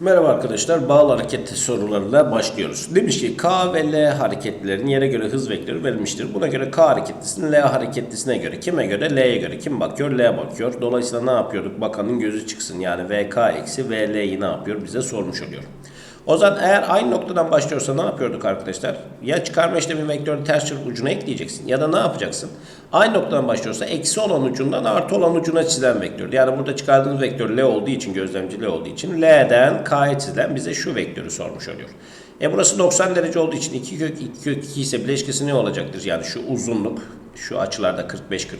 Merhaba arkadaşlar, bağlı hareket sorularıyla başlıyoruz. Demiş ki K ve L hareketlerinin yere göre hız vektörü verilmiştir. Buna göre K hareketlisinin L hareketlisine göre, kime göre? L'ye göre. Kim bakıyor? L bakıyor. Dolayısıyla ne yapıyorduk? Bakanın gözü çıksın. Yani VK eksi VL'yi ne yapıyor? Bize sormuş oluyor. O zaman eğer aynı noktadan başlıyorsa ne yapıyorduk arkadaşlar? Ya çıkarma işlemi vektörünü ters çarpı ucuna ekleyeceksin ya da ne yapacaksın? Aynı noktadan başlıyorsa eksi olan ucundan artı olan ucuna çizilen vektör. Yani burada çıkardığımız vektör L olduğu için gözlemci L olduğu için L'den K'ya çizilen bize şu vektörü sormuş oluyor. E burası 90 derece olduğu için 2 kök 2 kök 2 ise bileşkesi ne olacaktır? Yani şu uzunluk şu açılarda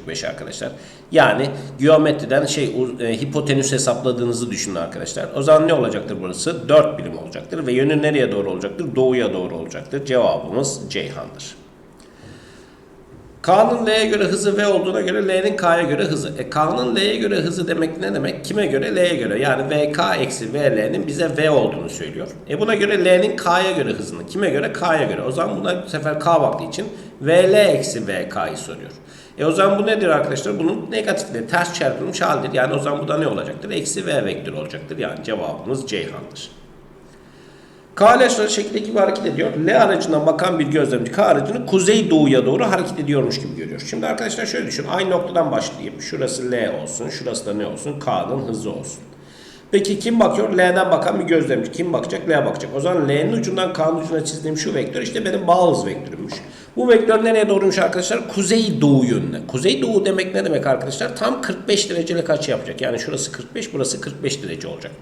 45-45 arkadaşlar. Yani geometriden şey e, hipotenüs hesapladığınızı düşünün arkadaşlar. O zaman ne olacaktır burası? 4 birim olacaktır ve yönü nereye doğru olacaktır? Doğuya doğru olacaktır. Cevabımız Ceyhan'dır. K'nın L'ye göre hızı V olduğuna göre L'nin K'ya göre hızı. E K'nın L'ye göre hızı demek ne demek? Kime göre? L'ye göre. Yani VK eksi VL'nin bize V olduğunu söylüyor. E buna göre L'nin K'ya göre hızını. Kime göre? K'ya göre. O zaman buna bu sefer K baktığı için VL eksi VK'yı soruyor. E o zaman bu nedir arkadaşlar? Bunun negatifle ters çarpılmış halidir. Yani o zaman bu da ne olacaktır? Eksi V vektörü olacaktır. Yani cevabımız Ceyhan'dır. K araçları şeklindeki gibi hareket ediyor. L aracından bakan bir gözlemci K aracını kuzey doğuya doğru hareket ediyormuş gibi görüyor. Şimdi arkadaşlar şöyle düşün. Aynı noktadan başlayayım. Şurası L olsun. Şurası da ne olsun? K'nın hızı olsun. Peki kim bakıyor? L'den bakan bir gözlemci. Kim bakacak? L bakacak. O zaman L'nin ucundan K'nın ucuna çizdiğim şu vektör işte benim bağ hız vektörümmüş. Bu vektör nereye doğruymuş arkadaşlar? Kuzey doğu yönüne. Kuzey doğu demek ne demek arkadaşlar? Tam 45 derecelik açı yapacak. Yani şurası 45, burası 45 derece olacak.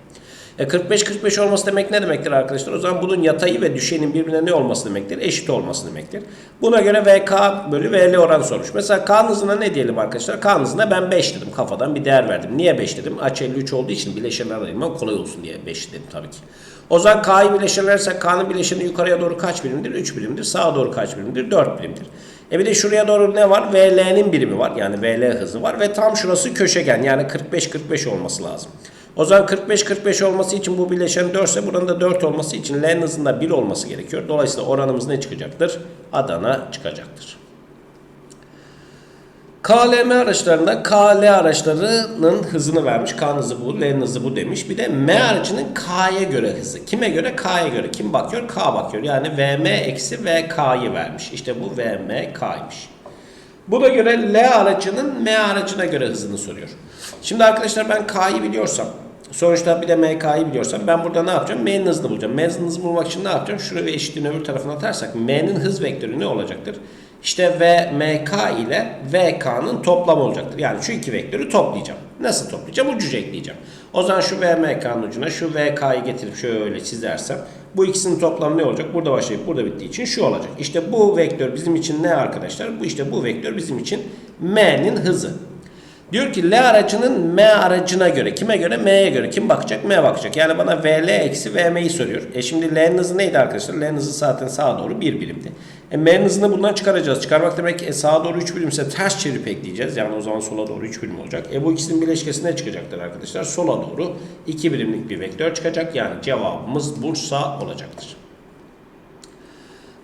E 45-45 olması demek ne demektir arkadaşlar? O zaman bunun yatayı ve düşenin birbirine ne olması demektir? Eşit olması demektir. Buna göre VK bölü VL oranı sormuş. Mesela K hızına ne diyelim arkadaşlar? K hızına ben 5 dedim. Kafadan bir değer verdim. Niye 5 dedim? Açı 53 olduğu için bileşenler ayırmam kolay olsun diye 5 dedim tabii ki. O zaman K'yı bileşenlersek K'nın bileşeni yukarıya doğru kaç birimdir? 3 birimdir. Sağa doğru kaç birimdir? 4 birimdir. E bir de şuraya doğru ne var? VL'nin birimi var. Yani VL hızı var. Ve tam şurası köşegen. Yani 45-45 olması lazım. O zaman 45-45 olması için bu bileşen 4 ise buranın da 4 olması için L'nin hızında 1 olması gerekiyor. Dolayısıyla oranımız ne çıkacaktır? Adana çıkacaktır. KLM araçlarında KL araçlarının hızını vermiş. K hızı bu, L'nin hızı bu demiş. Bir de M aracının K'ya göre hızı. Kime göre? K'ya göre. Kim bakıyor? K bakıyor. Yani VM eksi VK'yı vermiş. İşte bu VM K'ymış. Buna göre L aracının M aracına göre hızını soruyor. Şimdi arkadaşlar ben K'yı biliyorsam, sonuçta bir de MK'yı biliyorsam ben burada ne yapacağım? M'nin hızını bulacağım. M'nin hızını bulmak için ne yapacağım? Şuraya ve eşitliğin öbür tarafına atarsak M'nin hız vektörü ne olacaktır? İşte VMK ile VK'nın toplamı olacaktır. Yani şu iki vektörü toplayacağım. Nasıl toplayacağım? Ucuca ekleyeceğim. O zaman şu VMK'nın ucuna şu VK'yı getirip şöyle çizersem bu ikisinin toplamı ne olacak? Burada başlayıp burada bittiği için şu olacak. İşte bu vektör bizim için ne arkadaşlar? Bu işte bu vektör bizim için M'nin hızı. Diyor ki L aracının M aracına göre. Kime göre? M'ye göre. Kim bakacak? M bakacak. Yani bana VL eksi VM'yi soruyor. E şimdi L'nin hızı neydi arkadaşlar? L'nin hızı zaten sağa doğru 1 birimdi. E M'nin hızını bundan çıkaracağız. Çıkarmak demek e, sağa doğru 3 birimse ters çevirip ekleyeceğiz. Yani o zaman sola doğru 3 birim olacak. E bu ikisinin bileşkesi ne çıkacaktır arkadaşlar? Sola doğru 2 birimlik bir vektör çıkacak. Yani cevabımız Bursa olacaktır.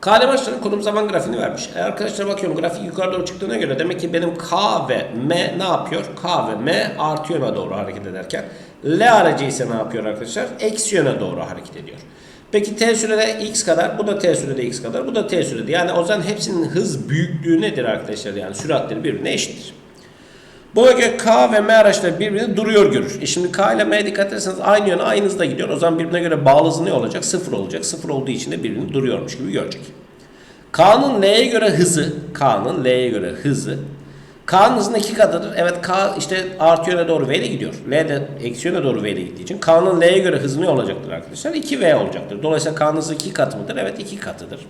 KL başlarının konum zaman grafiğini vermiş. E arkadaşlar bakıyorum grafik yukarı doğru çıktığına göre demek ki benim K ve M ne yapıyor? K ve M artı yöne doğru hareket ederken L aracı ise ne yapıyor arkadaşlar? Eksi yöne doğru hareket ediyor. Peki T sürede x kadar, bu da T sürede x kadar, bu da T sürede. Yani o zaman hepsinin hız büyüklüğü nedir arkadaşlar? Yani süratleri birbirine eşittir. Göre K ve M araçları birbirini duruyor görür. E şimdi K ile M dikkat ederseniz aynı yöne aynı hızda gidiyor. O zaman birbirine göre bağlı hızı ne olacak? Sıfır olacak. Sıfır olduğu için de birbirini duruyormuş gibi görecek. K'nın L'ye göre hızı, K'nın L'ye göre hızı K'nın hızının iki katıdır. Evet K işte artı yöne doğru V ile gidiyor. L de eksi yöne doğru V ile gittiği için K'nın L'ye göre hızı ne olacaktır arkadaşlar? 2V olacaktır. Dolayısıyla K'nın hızı iki katı mıdır? Evet iki katıdır.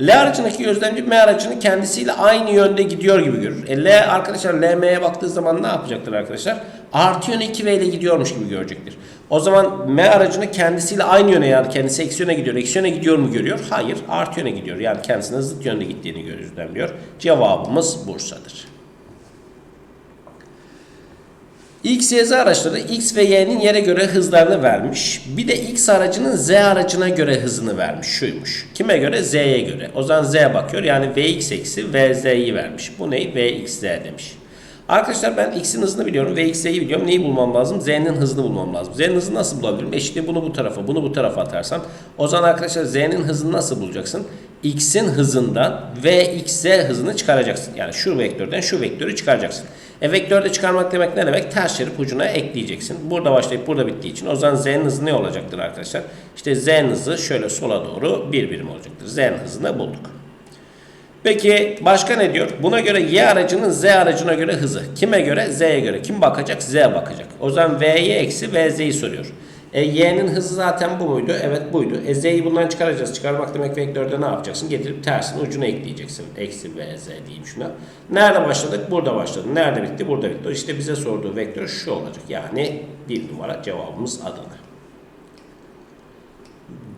L aracındaki gözlemci M aracının kendisiyle aynı yönde gidiyor gibi görür. E L arkadaşlar LM'ye baktığı zaman ne yapacaktır arkadaşlar? Artı yöne 2V ile gidiyormuş gibi görecektir. O zaman M aracını kendisiyle aynı yöne yani kendisi eksi yöne gidiyor. Eksi yöne gidiyor mu görüyor? Hayır artı yöne gidiyor. Yani kendisine zıt yönde gittiğini gözlemliyor. Cevabımız Bursa'dır. X, Y, Z araçları X ve Y'nin yere göre hızlarını vermiş. Bir de X aracının Z aracına göre hızını vermiş. Şuymuş. Kime göre? Z'ye göre. O zaman Z bakıyor. Yani Vx eksi VZ'yi vermiş. Bu ne? Vxz demiş. Arkadaşlar ben x'in hızını biliyorum ve x'yi biliyorum. Neyi bulmam lazım? z'nin hızını bulmam lazım. Z'nin hızını nasıl bulabilirim? Eşitliği bunu bu tarafa, bunu bu tarafa atarsam. O zaman arkadaşlar z'nin hızını nasıl bulacaksın? x'in hızından vx hızını çıkaracaksın. Yani şu vektörden şu vektörü çıkaracaksın. E vektörde çıkarmak demek ne demek? Ters çarpıp ucuna ekleyeceksin. Burada başlayıp burada bittiği için. O zaman z'nin hızı ne olacaktır arkadaşlar? İşte z'nin hızı şöyle sola doğru bir birim olacaktır. Z'nin hızını bulduk. Peki başka ne diyor? Buna göre y aracının z aracına göre hızı. Kime göre? Z'ye göre. Kim bakacak? Z bakacak. O zaman v'ye eksi vz'yi soruyor. E, y'nin hızı zaten bu muydu? Evet buydu. E, z'yi bundan çıkaracağız. Çıkarmak demek vektörde ne yapacaksın? Getirip tersini ucuna ekleyeceksin. Eksi vz diyeyim şuna. Nerede başladık? Burada başladı. Nerede bitti? Burada bitti. İşte bize sorduğu vektör şu olacak. Yani bir numara cevabımız Adana.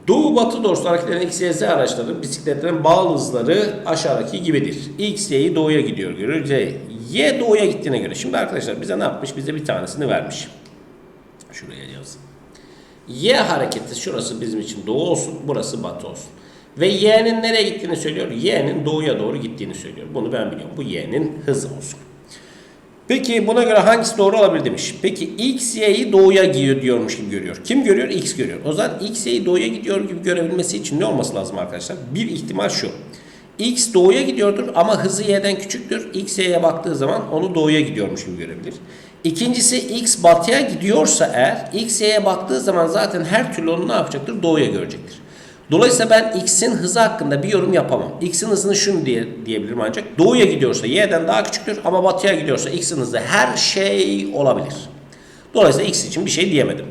Doğu batı doğrusu hareketlerin X, Y, Z araçları bisikletlerin bağlı hızları aşağıdaki gibidir. X, Y'yi doğuya gidiyor görür. Z, Y doğuya gittiğine göre. Şimdi arkadaşlar bize ne yapmış? Bize bir tanesini vermiş. Şuraya yazın. Y hareketi şurası bizim için doğu olsun, burası batı olsun. Ve Y'nin nereye gittiğini söylüyor. Y'nin doğuya doğru gittiğini söylüyor. Bunu ben biliyorum. Bu Y'nin hızı olsun. Peki buna göre hangisi doğru olabilir demiş. Peki X, Y'yi doğuya gidiyor diyormuş gibi görüyor. Kim görüyor? X görüyor. O zaman X, Y'yi doğuya gidiyor gibi görebilmesi için ne olması lazım arkadaşlar? Bir ihtimal şu. X doğuya gidiyordur ama hızı Y'den küçüktür. X, Y'ye baktığı zaman onu doğuya gidiyormuş gibi görebilir. İkincisi X batıya gidiyorsa eğer X, Y'ye baktığı zaman zaten her türlü onu ne yapacaktır? Doğuya görecektir. Dolayısıyla ben x'in hızı hakkında bir yorum yapamam. X'in hızını şunu diye, diyebilirim ancak doğuya gidiyorsa y'den daha küçüktür ama batıya gidiyorsa x'in hızı her şey olabilir. Dolayısıyla x için bir şey diyemedim.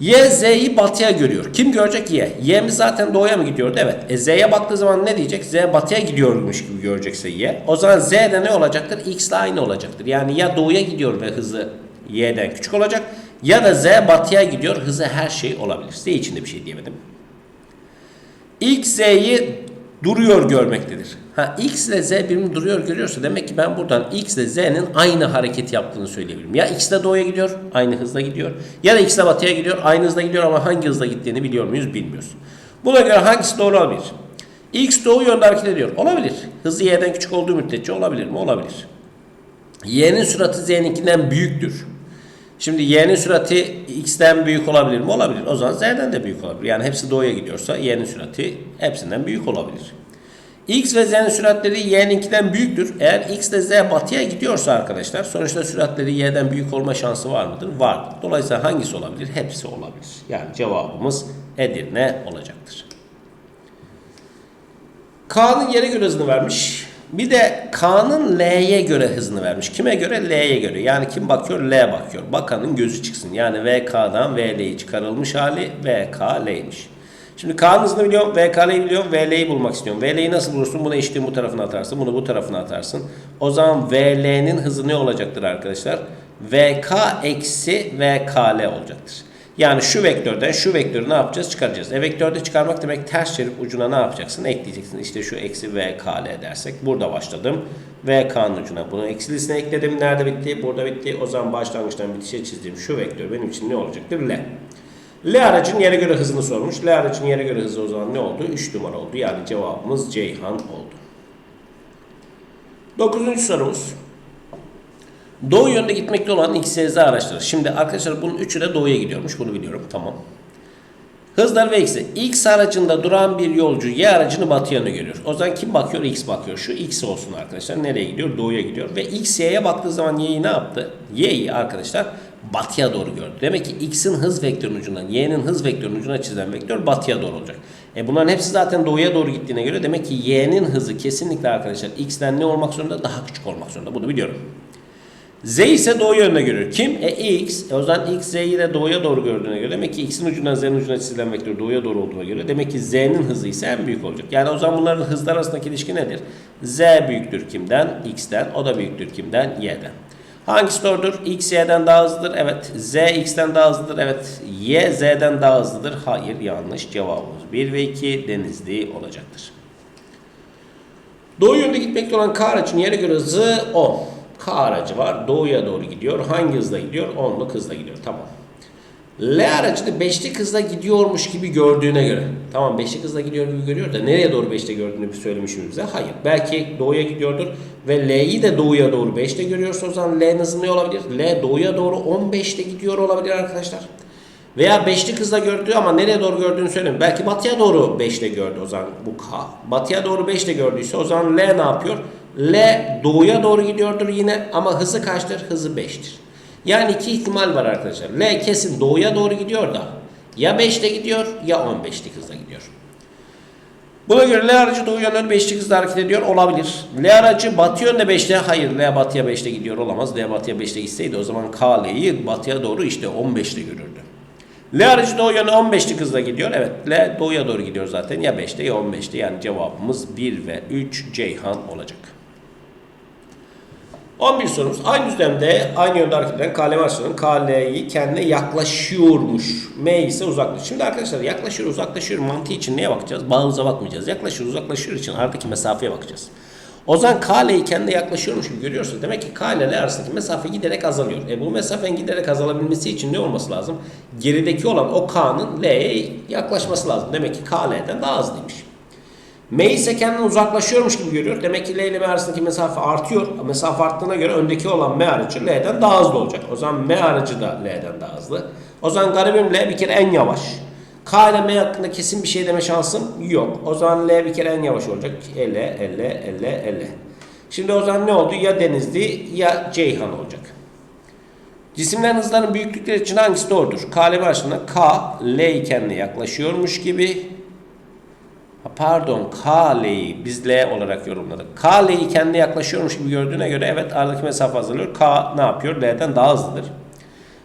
Y z'yi batıya görüyor. Kim görecek y? Y'miz zaten doğuya mı gidiyordu? Evet. E z'ye baktığı zaman ne diyecek? Z batıya gidiyormuş gibi görecekse y. O zaman z de ne olacaktır? x ile aynı olacaktır. Yani ya doğuya gidiyor ve hızı y'den küçük olacak ya da z batıya gidiyor hızı her şey olabilir. Z için de bir şey diyemedim. X, Z'yi duruyor görmektedir. Ha X ile Z birbirini duruyor görüyorsa demek ki ben buradan X ile Z'nin aynı hareket yaptığını söyleyebilirim. Ya X ile doğuya gidiyor, aynı hızla gidiyor. Ya da X ile batıya gidiyor, aynı hızla gidiyor ama hangi hızla gittiğini biliyor muyuz bilmiyoruz. Buna göre hangisi doğru olabilir? X doğu yönde hareket ediyor. Olabilir. Hızı Y'den küçük olduğu müddetçe olabilir mi? Olabilir. Y'nin süratı Z'ninkinden büyüktür. Şimdi y'nin sürati x'ten büyük olabilir mi? Olabilir. O zaman z'den de büyük olabilir. Yani hepsi doğuya gidiyorsa y'nin sürati hepsinden büyük olabilir. x ve z'nin süratleri y'ninkinden büyüktür. Eğer x ile z batıya gidiyorsa arkadaşlar sonuçta süratleri y'den büyük olma şansı var mıdır? Vardır. Dolayısıyla hangisi olabilir? Hepsi olabilir. Yani cevabımız Edirne olacaktır. K'nın yere göre vermiş. Bir de K'nın L'ye göre hızını vermiş. Kime göre? L'ye göre. Yani kim bakıyor? L bakıyor. Bakanın gözü çıksın. Yani VK'dan VL'yi çıkarılmış hali VK L'ymiş. Şimdi K'nın hızını biliyorum. VK'yi biliyorum. VL'yi bulmak istiyorum. VL'yi nasıl bulursun? Bunu eşitliğin bu tarafına atarsın. Bunu bu tarafına atarsın. O zaman VL'nin hızı ne olacaktır arkadaşlar? VK eksi VKL olacaktır. Yani şu vektörden şu vektörü ne yapacağız? Çıkaracağız. E vektörde çıkarmak demek ters çevirip ucuna ne yapacaksın? Ekleyeceksin. İşte şu eksi VKL dersek. Burada başladım. VK'nın ucuna bunu eksilisine ekledim. Nerede bitti? Burada bitti. O zaman başlangıçtan bitişe çizdiğim şu vektör benim için ne olacaktır? L. L aracın yere göre hızını sormuş. L aracın yere göre hızı o zaman ne oldu? 3 numara oldu. Yani cevabımız Ceyhan oldu. Dokuzuncu sorumuz. Doğu yönde gitmekte olan XYZ araçları. Şimdi arkadaşlar bunun üçü de doğuya gidiyormuş. Bunu biliyorum. Tamam. Hızlar ve X'i. X aracında duran bir yolcu Y aracını batı yönde görüyor. O zaman kim bakıyor? X bakıyor. Şu X olsun arkadaşlar. Nereye gidiyor? Doğuya gidiyor. Ve X Y'ye baktığı zaman Y'yi ne yaptı? Y'yi arkadaşlar batıya doğru gördü. Demek ki X'in hız vektörünün ucundan Y'nin hız vektörünün ucuna çizilen vektör batıya doğru olacak. E bunların hepsi zaten doğuya doğru gittiğine göre demek ki Y'nin hızı kesinlikle arkadaşlar X'ten ne olmak zorunda? Daha küçük olmak zorunda. Bunu biliyorum. Z ise doğu yönüne görür. Kim? E X. E o zaman X Z'yi de doğuya doğru gördüğüne göre demek ki X'in ucundan Z'nin ucuna çizilen vektör doğuya doğru olduğuna göre demek ki Z'nin hızı ise en büyük olacak. Yani o zaman bunların hızlar arasındaki ilişki nedir? Z büyüktür kimden? X'ten. O da büyüktür kimden? Y'den. Hangisi doğrudur? X Y'den daha hızlıdır. Evet. Z X'ten daha hızlıdır. Evet. Y Z'den daha hızlıdır. Hayır yanlış. Cevabımız 1 ve 2 denizli olacaktır. Doğu yönde gitmekte olan K aracının yere göre hızı 10. K aracı var. Doğuya doğru gidiyor. Hangi hızla gidiyor? 10'luk hızla gidiyor. Tamam. L aracını beşli hızla gidiyormuş gibi gördüğüne göre. Tamam beşli hızla gidiyor gibi görüyor da nereye doğru beşte gördüğünü bir söylemişim bize. Hayır. Belki doğuya gidiyordur ve L'yi de doğuya doğru 5'te görüyorsa o zaman L'nin hızı ne olabilir? L doğuya doğru 15'te gidiyor olabilir arkadaşlar. Veya beşli hızla gördüğü ama nereye doğru gördüğünü söyleyeyim. Belki batıya doğru 5'te gördü o zaman bu K. Batıya doğru 5'te gördüyse o zaman L ne yapıyor? L doğuya doğru gidiyordur yine ama hızı kaçtır? Hızı 5'tir. Yani iki ihtimal var arkadaşlar. L kesin doğuya doğru gidiyor da ya 5'te gidiyor ya 15'lik hızla gidiyor. Buna göre L aracı doğu yönde 5'lik hızla hareket ediyor olabilir. L aracı batı yönde 5'te hayır L batıya 5'te gidiyor olamaz. L batıya 5'te gitseydi o zaman K L'yi batıya doğru işte 15'te görürdü. L aracı doğu yönde 15'lik hızla gidiyor. Evet L doğuya doğru gidiyor zaten ya 5'te ya 15'te yani cevabımız 1 ve 3 Ceyhan olacak. 11 sorumuz. Aynı düzlemde aynı yönde hareket eden KL başlığının KL'yi kendine yaklaşıyormuş. M ise uzaklaşıyor. Şimdi arkadaşlar yaklaşıyor uzaklaşıyor mantığı için neye bakacağız? Bağımıza bakmayacağız. Yaklaşıyor uzaklaşıyor için aradaki mesafeye bakacağız. O zaman KL'yi kendine yaklaşıyormuş gibi görüyorsa demek ki K ile L arasındaki mesafe giderek azalıyor. E bu mesafenin giderek azalabilmesi için ne olması lazım? Gerideki olan o K'nın L'ye yaklaşması lazım. Demek ki K L'den daha hızlıymış. M ise kendinden uzaklaşıyormuş gibi görüyor. Demek ki L ile M arasındaki mesafe artıyor. Mesafe arttığına göre öndeki olan M aracı L'den daha hızlı olacak. O zaman M aracı da L'den daha hızlı. O zaman garibim L bir kere en yavaş. K ile M hakkında kesin bir şey deme şansım yok. O zaman L bir kere en yavaş olacak. 50, 50, 50, 50. Şimdi o zaman ne oldu? Ya Denizli ya Ceyhan olacak. Cisimlerin hızlarının büyüklükleri için hangisi doğrudur? K ile M arasında K, L kendine yaklaşıyormuş gibi Pardon K'leyi biz L olarak yorumladık. K'leyi kendine yaklaşıyormuş gibi gördüğüne göre evet aradaki mesafe azalıyor. K ne yapıyor? L'den daha hızlıdır.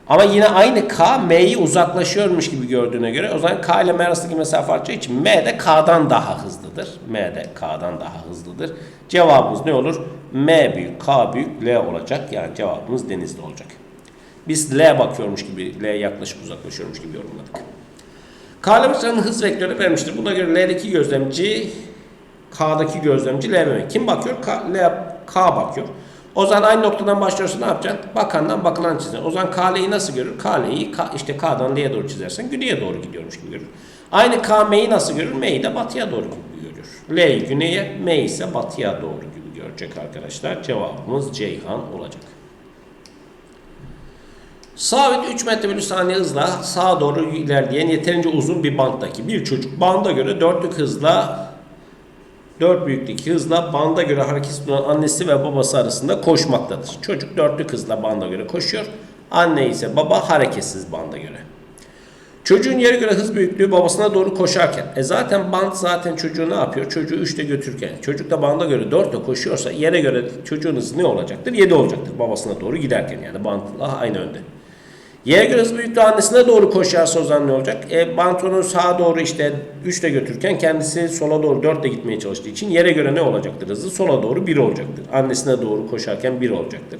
Ama yine aynı K M'yi uzaklaşıyormuş gibi gördüğüne göre o zaman K ile M arasındaki mesafe artacağı için M de K'dan daha hızlıdır. M de K'dan daha hızlıdır. Cevabımız ne olur? M büyük, K büyük, L olacak. Yani cevabımız denizli olacak. Biz L bakıyormuş gibi, L yaklaşık uzaklaşıyormuş gibi yorumladık. K'lamışların hız vektörü vermiştir. Buna göre L'deki gözlemci K'daki gözlemci L ve Kim bakıyor? K, L, K bakıyor. O zaman aynı noktadan başlıyorsa ne yapacaksın? Bakandan bakılan çizeceksin. O zaman KL'yi nasıl görür? KL'yi K, işte K'dan L'ye doğru çizersen güneye doğru gidiyormuş gibi görür. Aynı K M'yi nasıl görür? M'yi de batıya doğru gibi görür. L'yi güneye, M ise batıya doğru gibi görecek arkadaşlar. Cevabımız Ceyhan olacak. Sabit 3 metre bölü saniye hızla sağa doğru ilerleyen yeterince uzun bir banttaki bir çocuk banda göre dörtlük hızla 4 büyüklük hızla banda göre hareket bulunan annesi ve babası arasında koşmaktadır. Çocuk dörtlük hızla banda göre koşuyor. Anne ise baba hareketsiz banda göre. Çocuğun yere göre hız büyüklüğü babasına doğru koşarken. E zaten band zaten çocuğu ne yapıyor? Çocuğu 3'te götürürken. Çocuk da banda göre 4'te koşuyorsa yere göre çocuğun hızı ne olacaktır? 7 olacaktır babasına doğru giderken yani bandla aynı önde. Yere göre hız büyüklüğü annesine doğru koşarsa o zaman ne olacak? E, Banton'u sağa doğru işte 3 ile götürürken kendisi sola doğru 4 ile gitmeye çalıştığı için yere göre ne olacaktır hızı? Sola doğru 1 olacaktır. Annesine doğru koşarken 1 olacaktır.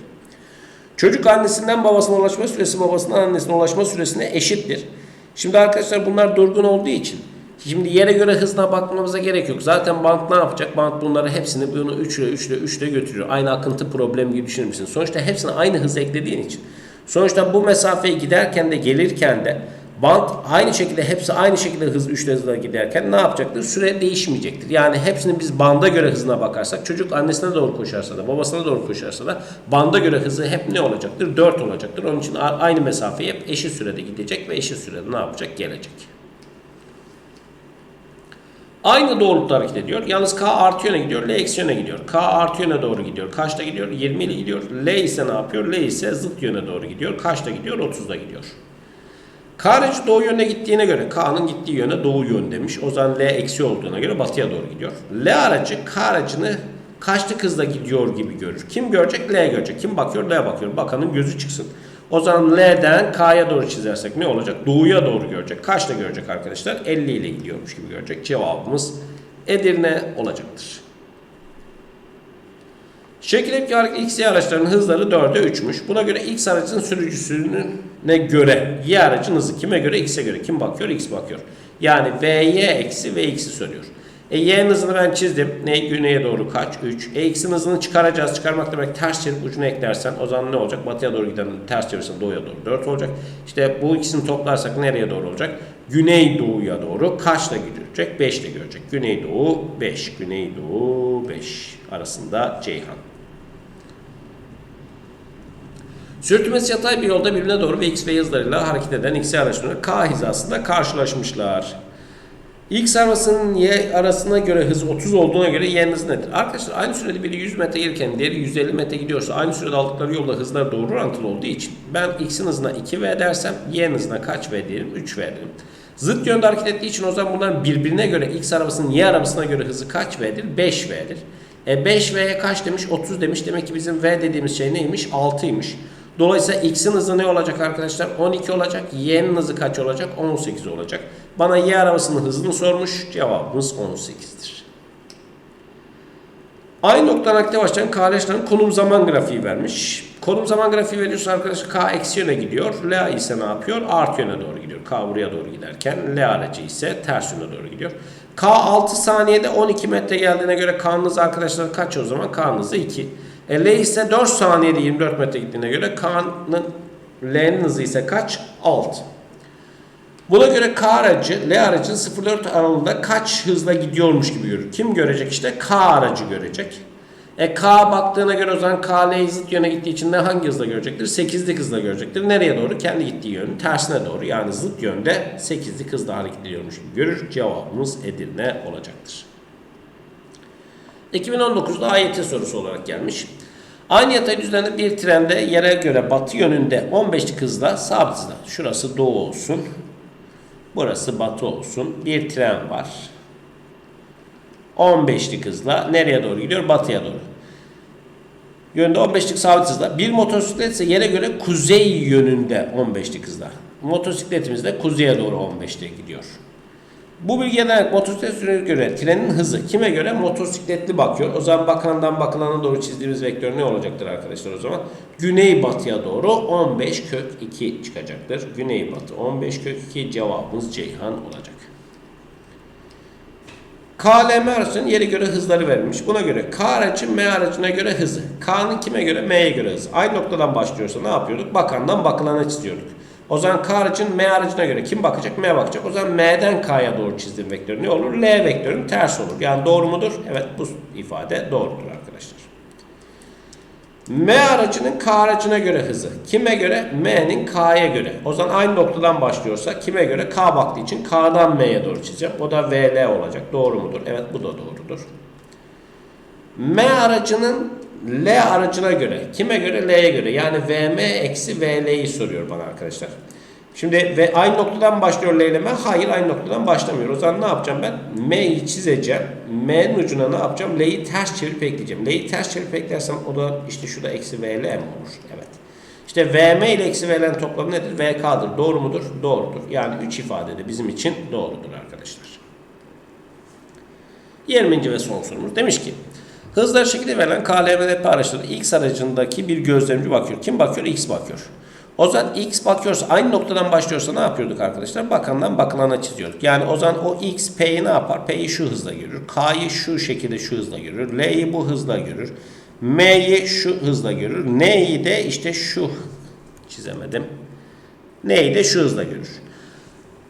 Çocuk annesinden babasına ulaşma süresi babasından annesine ulaşma süresine eşittir. Şimdi arkadaşlar bunlar durgun olduğu için Şimdi yere göre hızına bakmamıza gerek yok. Zaten bant ne yapacak? Bant bunları hepsini bunu 3 ile 3 ile 3 ile götürüyor. Aynı akıntı problemi gibi düşünür müsün? Sonuçta hepsine aynı hız eklediğin için. Sonuçta bu mesafeyi giderken de gelirken de bant aynı şekilde hepsi aynı şekilde hız 3 hızla giderken ne yapacaktır? Süre değişmeyecektir. Yani hepsini biz banda göre hızına bakarsak çocuk annesine doğru koşarsa da babasına doğru koşarsa da banda göre hızı hep ne olacaktır? 4 olacaktır. Onun için aynı mesafeyi hep eşit sürede gidecek ve eşit sürede ne yapacak? Gelecek. Aynı doğrultuda hareket ediyor. Yalnız K artı yöne gidiyor, L eksi yöne gidiyor. K artı yöne doğru gidiyor. Kaçta gidiyor? 20 ile gidiyor. L ise ne yapıyor? L ise zıt yöne doğru gidiyor. Kaçta gidiyor? 30'da gidiyor. K aracı doğu yönüne gittiğine göre K'nın gittiği yöne doğu yön demiş. O zaman L eksi olduğuna göre batıya doğru gidiyor. L aracı K aracını kaçlık hızla gidiyor gibi görür. Kim görecek? L görecek. Kim bakıyor? L bakıyor. Bakanın gözü çıksın. O zaman L'den K'ya doğru çizersek ne olacak? Doğuya doğru görecek. Kaçta görecek arkadaşlar? 50 ile gidiyormuş gibi görecek. Cevabımız Edirne olacaktır. Şekil hareket X, Y araçlarının hızları 4'e 3'müş. Buna göre X aracın sürücüsüne göre Y aracın hızı kime göre? X'e göre. Kim bakıyor? X bakıyor. Yani VY eksi VX'i soruyor. E y'nin hızını ben çizdim. Ne güneye doğru kaç? 3. E x'in hızını çıkaracağız. Çıkarmak demek ters çevirip ucuna eklersen o zaman ne olacak? Batıya doğru giden ters çevirsen doğuya doğru 4 olacak. İşte bu ikisini toplarsak nereye doğru olacak? Güney doğuya doğru kaçla gidecek? 5 ile görecek. Güney doğu 5. Güney doğu 5 arasında Ceyhan. Sürtünmesi yatay bir yolda birbirine doğru ve x ve hızlarıyla hareket eden x araçları k hizasında karşılaşmışlar. X arabasının y arasına göre hız 30 olduğuna göre y'nin hızı nedir? Arkadaşlar aynı sürede biri 100 metre gelirken diğeri 150 metre gidiyorsa aynı sürede aldıkları yolda hızlar doğru orantılı olduğu için ben x'in hızına 2v dersem y'nin hızına kaç v diyelim? 3v derim. Zıt yönde hareket ettiği için o zaman bunların birbirine göre x arabasının y arabasına göre hızı kaç v'dir? 5v'dir. E 5v'ye kaç demiş? 30 demiş. Demek ki bizim v dediğimiz şey neymiş? 6'ymış. Dolayısıyla x'in hızı ne olacak arkadaşlar? 12 olacak. Y'nin hızı kaç olacak? 18 olacak. Bana y arabasının hızını sormuş. Cevabımız 18'dir. Aynı noktadan aktif başlayan KL'lerin konum zaman grafiği vermiş. Konum zaman grafiği veriyorsa arkadaşlar K eksi yöne gidiyor. L ise ne yapıyor? Artı yöne doğru gidiyor. K buraya doğru giderken L aracı ise ters yöne doğru gidiyor. K 6 saniyede 12 metre geldiğine göre K'nın hızı arkadaşlar kaç o zaman? K'nın hızı 2. E, L ise 4 saniyede 24 metre gittiğine göre K'nın L'nin hızı ise kaç? 6. Buna göre K aracı L aracın 0-4 aralığında kaç hızla gidiyormuş gibi görür. Kim görecek işte? K aracı görecek. E K baktığına göre o zaman K L zıt yöne gittiği için ne hangi hızla görecektir? 8'lik hızla görecektir. Nereye doğru? Kendi gittiği yönün tersine doğru. Yani zıt yönde 8'lik hızla hareket ediyormuş gibi görür. Cevabımız Edirne olacaktır. 2019'da AYT sorusu olarak gelmiş. Aynı yatay düzlemde bir trende yere göre batı yönünde 15'lik hızla sabit hızla. Şurası doğu olsun. Burası batı olsun. Bir tren var. 15'lik hızla nereye doğru gidiyor? Batıya doğru. Yönde 15'lik sabit hızla. Bir motosiklet ise yere göre kuzey yönünde 15'lik hızla. Motosikletimiz de kuzeye doğru 15'te gidiyor. Bu bilgiye motosiklet sürene göre trenin hızı kime göre? Motosikletli bakıyor. O zaman bakandan bakılana doğru çizdiğimiz vektör ne olacaktır arkadaşlar o zaman? Güney batıya doğru 15 kök 2 çıkacaktır. Güney batı 15 kök 2 cevabımız Ceyhan olacak. KLM aracının yere göre hızları verilmiş. Buna göre K aracı M aracına göre hızı. K'nın kime göre? M'ye göre hızı. Aynı noktadan başlıyorsa ne yapıyorduk? Bakandan bakılana çiziyorduk. O zaman K aracın M aracına göre kim bakacak? M bakacak. O zaman M'den K'ya doğru çizdiğim vektör ne olur? L vektörün ters olur. Yani doğru mudur? Evet bu ifade doğrudur. M aracının K aracına göre hızı. Kime göre? M'nin K'ya göre. O zaman aynı noktadan başlıyorsa kime göre? K baktığı için K'dan M'ye doğru çizeceğim. O da VL olacak. Doğru mudur? Evet bu da doğrudur. M aracının L aracına göre. Kime göre? L'ye göre. Yani VM eksi VL'yi soruyor bana arkadaşlar. Şimdi ve aynı noktadan başlıyor L ile M. Hayır aynı noktadan başlamıyor. O zaman ne yapacağım ben? M'yi çizeceğim. M'nin ucuna ne yapacağım? L'yi ters çevirip ekleyeceğim. L'yi ters çevirip eklersem o da işte şurada eksi VL mi olur? Evet. İşte VM ile eksi VL'nin toplamı nedir? VK'dır. Doğru mudur? Doğrudur. Yani 3 ifade de bizim için doğrudur arkadaşlar. 20. ve son sorumuz. Demiş ki Hızları şekilde verilen KLMDP araçları X aracındaki bir gözlemci bakıyor. Kim bakıyor? X bakıyor. O zaman X bakıyorsa aynı noktadan başlıyorsa ne yapıyorduk arkadaşlar? Bakandan bakılana çiziyorduk. Yani o zaman o X P'yi ne yapar? P'yi şu hızla görür. K'yı şu şekilde şu hızla görür. L'yi bu hızla görür. M'yi şu hızla görür. N'yi de işte şu çizemedim. N'yi de şu hızla görür.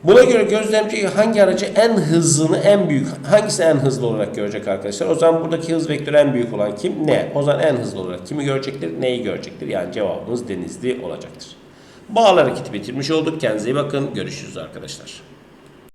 Buna göre gözlemci hangi aracı en hızını en büyük hangisi en hızlı olarak görecek arkadaşlar? O zaman buradaki hız vektörü en büyük olan kim? Ne? O zaman en hızlı olarak kimi görecektir? Neyi görecektir? Yani cevabımız denizli olacaktır. Bağlı hareketi bitirmiş olduk. Kendinize iyi bakın. Görüşürüz arkadaşlar.